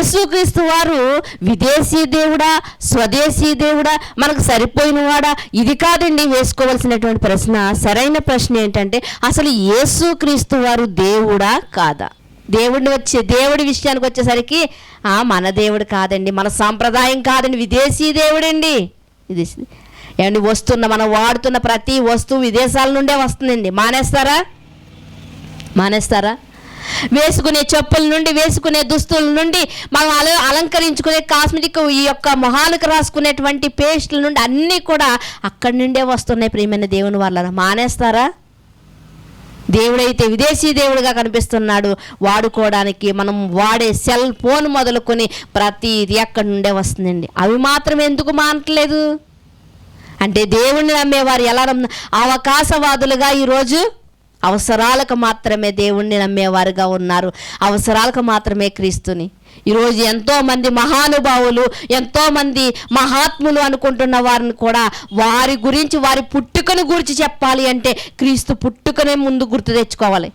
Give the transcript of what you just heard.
యేసుక్రీస్తు వారు విదేశీ దేవుడా స్వదేశీ దేవుడా మనకు సరిపోయినవాడా ఇది కాదండి వేసుకోవాల్సినటువంటి ప్రశ్న. సరైన ప్రశ్న ఏంటంటే అసలు యేసుక్రీస్తు వారు దేవుడా కాదా? దేవుడిని వచ్చే దేవుడి విషయానికి వచ్చేసరికి ఆ, మన దేవుడు కాదండి మన సాంప్రదాయం కాదండి విదేశీ దేవుడండి. ఇది ఏమండి వస్తున్న మనం వాడుతున్న ప్రతి వస్తువు విదేశాల నుండే వస్తుందండి. మానేస్తారా? మానేస్తారా? వేసుకునే చెప్పుల నుండి వేసుకునే దుస్తుల నుండి మనం అల అలంకరించుకునే కాస్మెటిక్ ఈ యొక్క మొహాలకు రాసుకునేటువంటి పేస్టుల నుండి అన్నీ కూడా అక్కడి నుండే వస్తున్నాయి ప్రియమైన దేవుని వాళ్ళ మానేస్తారా? దేవుడైతే విదేశీ దేవుడిగా కనిపిస్తున్నాడు. వాడుకోవడానికి మనం వాడే సెల్ ఫోన్ మొదలుకొని ప్రతిది అక్కడి నుండే వస్తుందండి. అవి మాత్రం ఎందుకు మానట్లేదు? అంటే దేవుణ్ణి నమ్మేవారు ఎలా అవకాశవాదులుగా ఈరోజు అవసరాలకు మాత్రమే దేవుణ్ణి నమ్మేవారుగా ఉన్నారు. అవసరాలకు మాత్రమే క్రీస్తుని. ఈరోజు ఎంతోమంది మహానుభావులు ఎంతోమంది మహాత్ములు అనుకుంటున్న వారిని కూడా వారి గురించి వారి పుట్టుకను గురించి చెప్పాలి అంటే క్రీస్తు పుట్టుకనే ముందు గుర్తు తెచ్చుకోవాలి.